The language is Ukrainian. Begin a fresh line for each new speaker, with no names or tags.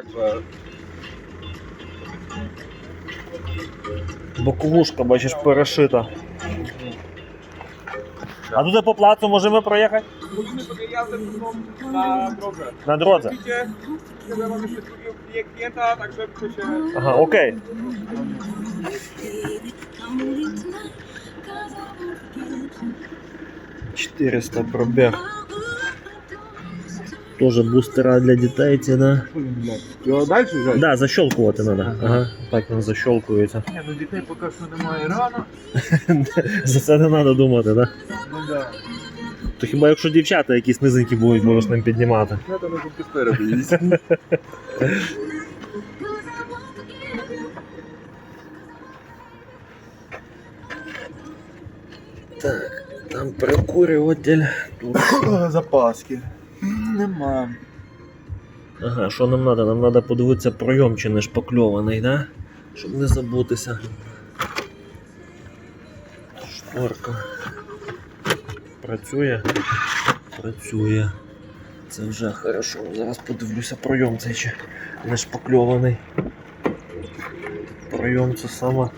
Także
Боковушка, бачиш, перешита. А тут по плацу możemy проїхати?
jazdę tą na drodze.
На drodze.
Widzicie, ja mam jeszcze
Тоже бустера для дітей ці, да?
Його далі вже?
Да, защелкувати треба. Ага. Так він защелкується.
Ні, ну дітей поки що немає рано.
За це не треба думати, да?
Ну да.
То хіба якщо дівчата якісь низенькі будуть, можеш ним піднімати.
Я там можу їздити.
Так, там прикурюватель. Тут.
Запаски. Нема.
Ага, що нам треба? Нам треба подивитися пройом чи не шпакльований, да? Щоб не забутися. Шторка. Працює? Працює. Це вже хорошо. Зараз подивлюся пройом цей чи не шпакльований. Пройом це саме